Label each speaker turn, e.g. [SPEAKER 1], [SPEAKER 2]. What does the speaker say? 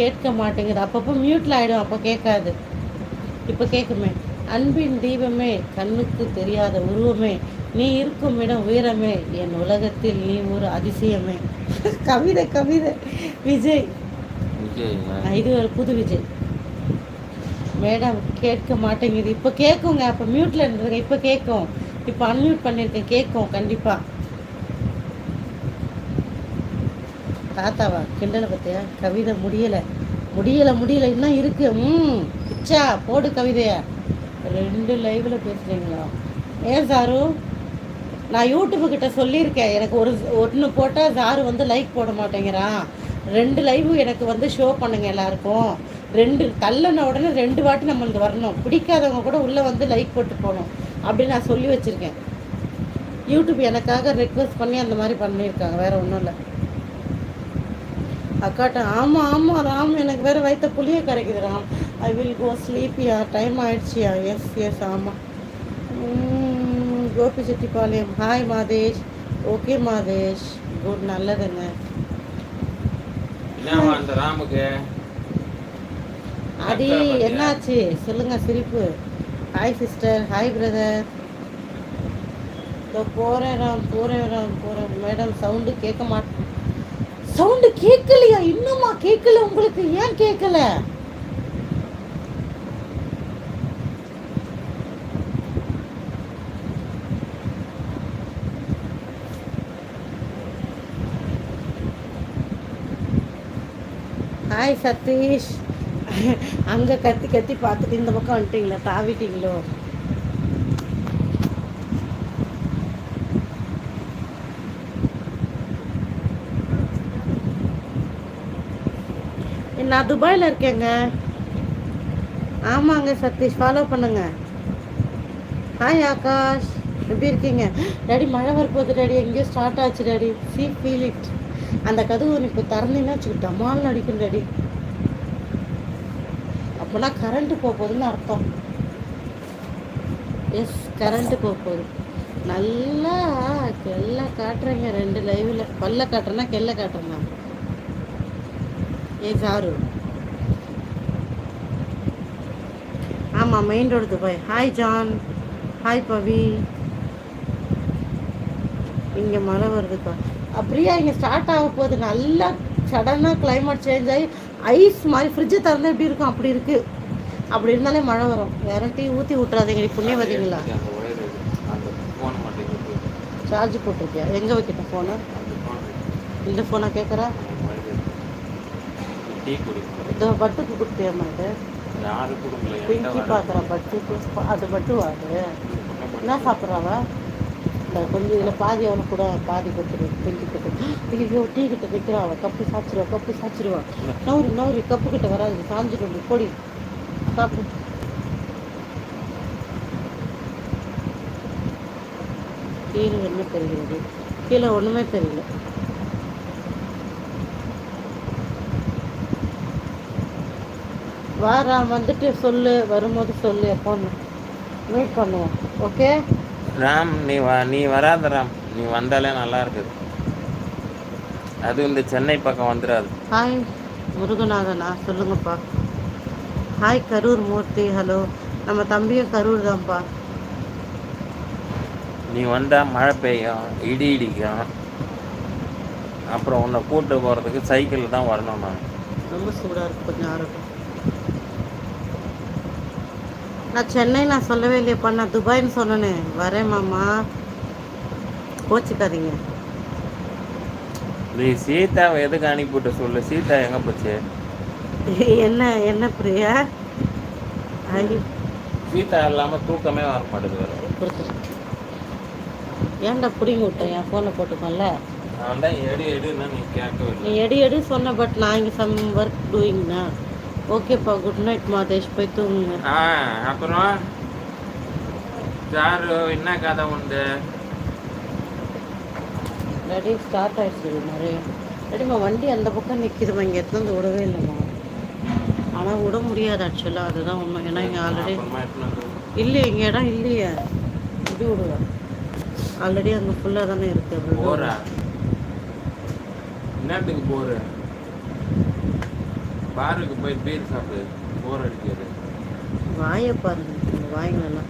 [SPEAKER 1] கேட்க மாட்டேங்குது அப்பப்போ மியூட்டில் ஆகிடும் அப்போ கேட்காது. இப்போ கேட்குமே. அன்பின் தீபமே கண்ணுக்கு தெரியாத உருவமே. நீ இருக்கும் இடம் உயரமே. என் உலகத்தில் நீ ஒரு அதிசயமே. கவிதை கவிதை. விஜய். இது ஒரு புது விஜய். மேடம் கேட்க மாட்டேங்குது. இப்போ கேட்குங்க. அப்போ மியூட்டில் இருந்ததுங்க. இப்போ கேட்கும். இப்போ அன்மியூட் பண்ணியிருக்கேன். கேட்கும். கண்டிப்பாக தாத்தாவா கிண்டலை பார்த்தியா? கவிதை முடியலை. முடியலை முடியலை இன்னும் இருக்கு. ம் பிச்சா போடு கவிதையை. ரெண்டு லைவில் பேசுகிறீங்களா ஏன் சாரு? நான் யூடியூப்கிட்ட சொல்லியிருக்கேன். எனக்கு ஒரு ஒன்று போட்டால் சாரு வந்து லைக் போட மாட்டேங்கிறான் ரெண்டு லைவும் எனக்கு வந்து ஷோ பண்ணுங்க எல்லாருக்கும். ரெண்டு தள்ளன உடனே ரெண்டு வாட்டி நம்மளுக்கு வரணும். பிடிக்காதவங்க கூட உள்ளே வந்து லைக் போட்டு போகணும். அப்படின்னு நான் சொல்லி வச்சுருக்கேன். யூடியூப் எனக்காக ரெக்வஸ்ட் பண்ணி அந்த மாதிரி பண்ணியிருக்காங்க. வேறு ஒன்றும் இல்லை. அக்காட்ட ஆமாம் ஆமாம் ராம் எனக்கு வேறு வயிற்ற புளிய கரைக்குது ராம். ஐ வில் கோ ஸ்லீப்பியா டைம் ஆயிடுச்சியா எஸ் எஸ் ஆமாம் Gobichettipalayam hi Madhesh. Okay Madhesh. Good நல்லதுங்க அது என்னாச்சு? சொல்லுங்க சிரிப்பு. ஹாய் சிஸ்டர் ஹாய் பிரதர் இதோ போகிறேன் ராம் போகிறேன் ராம் போகிறேன் மேடம் சவுண்டு கேட்க மாட்டேன் சவுண்டு கேட்கலையா? இன்னுமா கேட்கல? உங்களுக்கு ஏன் கேட்கல? ஹாய் சதீஷ் அங்கே கத்தி கத்தி பார்த்துட்டு இந்த பக்கம் வந்துட்டீங்களா? தாவிட்டீங்களோ? நான் துபாயில் இருக்கேங்க. ஆமாங்க சதீஷ் ஃபாலோ பண்ணுங்க. ஹாய் ஆகாஷ் எப்படி இருக்கீங்க? டேடி மழை வரப்போகுது டாடி எங்கேயோ ஸ்டார்ட் ஆச்சு டேடி. சி ஃபீல் இட் அந்த கதவு இப்போ திறந்தீங்கன்னா வச்சுக்கிட்டு டமால்னு அடிக்கும் டேடி. அப்போனா கரண்ட்டு போக போகுதுன்னு அர்த்தம். எஸ் கரண்ட்டு போக போகுது. நல்லா கெல்ல காட்டுறேங்க ரெண்டு லைவில் பல்ல காட்டுறேன்னா கெல்ல காட்டுறேன்னா ஏ ஆமாம் main road Dubai hi John hi Pavi. இங்கே மழை வருதுப்பா. அப்படியே இங்கே ஸ்டார்ட் ஆக போகுது. நல்லா சடனாக climate சேஞ்ச் ஆகி ஐஸ் மாதிரி ஃப்ரிட்ஜை திறந்தா எப்படி இருக்கும்? அப்படி இருக்குது அப்படி இருந்தாலே மழை வரும். வேற டீ ஊற்றி விட்றாதீங்க
[SPEAKER 2] ஃபோன் மாட்டேங்குது
[SPEAKER 1] சார்ஜ் போட்டிருக்கியா? எங்கே வைக்கிட்ட ஃபோன் இந்த ஃபோனை கேட்குறா
[SPEAKER 2] டீ குடிக்கணும்.
[SPEAKER 1] பட்டுக்கு கொடுத்தியாம்மா இது
[SPEAKER 2] யாரு கொடுக்கல
[SPEAKER 1] பிங்கி பார்க்குறா பட்டு அது பட்டுவா அது என்ன சாப்பிட்றாவ? இந்த கொஞ்சம் இதில் பாதி அவனுக்கு கூட பாதி கொடுத்துரு பிங்கி கிட்ட ஐயோ டீ கிட்ட வைக்கிறா அவள் கப்பு சாச்சிருவா கப்பு சாச்சிருவா. நவுரி நவுரி கப்பு கிட்ட வராது. சாஞ்சிட்டு பொடி. சாப்பிடு. கீழே என்ன தெரிகிறது கீழே ஒன்றுமே தெரியல. வாரா வந்துட்டு சொல்லு வரும்போது சொல்லு எப்போன்னு வெயிட் பண்ணுவோம். ஓகே
[SPEAKER 2] ராம் நீ வா நீ வராத ராம். நீ வந்தாலே நல்லா இருக்குது. அது இந்த சென்னை பக்கம் வந்துடாது
[SPEAKER 1] ஹாய் முருகநாதனா? சொல்லுங்கப்பா. ஹாய் கரூர் மூர்த்தி. ஹலோ நம்ம தம்பியும் கரூர் தான்ப்பா.
[SPEAKER 2] நீ வந்தா மழை பெய்யும் இடி இடிக்கும். அப்புறம் உன்னை கூட்டு போகிறதுக்கு சைக்கிள் தான் வரணும் நான்.
[SPEAKER 1] ரொம்ப சூடாக இருக்கு கொஞ்சம் ஆரட்டும் நான் சென்னை நான் சொல்லவே இல்லையப்பா நான் துபாய்னு சொன்னேனே. வரேன் மாமா. கோச்சிக்காதீங்க.
[SPEAKER 2] நீ சீதாவை எதுக்கு அனுப்பிவிட்டு சொல்லு? சீதா எங்கே போச்சு?
[SPEAKER 1] என்ன என்ன பிரியா?
[SPEAKER 2] சீதா இல்லாமல் தூக்கமே வர
[SPEAKER 1] கொடுத்துரு ஏன்டா பிடிங்கி விட்டேன் என் ஃபோனை போட்டுக்கோன்ல.
[SPEAKER 2] நான் தான் எடு எடுன்னா நீ கேட்கவே
[SPEAKER 1] நீ எடு எடு சொன்ன பட் நான் இங்கே சம் ஒர்க் டூயிங்ண்ணா ஓகேப்பா குட் நைட் மாதேஷ். போய் தூங்குங்க.
[SPEAKER 2] ஆ அப்புறம் சாரு என்ன கதை உண்டு?
[SPEAKER 1] ரெடி ஸ்டார்ட் ஆயிடுச்சு நிறைய ரெடிம்மா வண்டி அந்த பக்கம் நிற்கிதுமா இங்கே எடுத்து வந்து விடவே இல்லைம்மா. ஆனால் விட முடியாது ஆக்சுவலாக அதுதான் உண்மை. ஏன்னா இங்கே ஆல்ரெடி இல்லையே இங்கே இடம் இல்லையே. இது விடுவேன் ஆல்ரெடி அங்கே ஃபுல்லாக தானே இருக்குது
[SPEAKER 2] போறா. என்னத்துக்கு போற? பாருக்கு போய் பீர் சாப்பிடு போர் அடிக்கிறது
[SPEAKER 1] வாயை பாருங்க வாய்ங்களெல்லாம்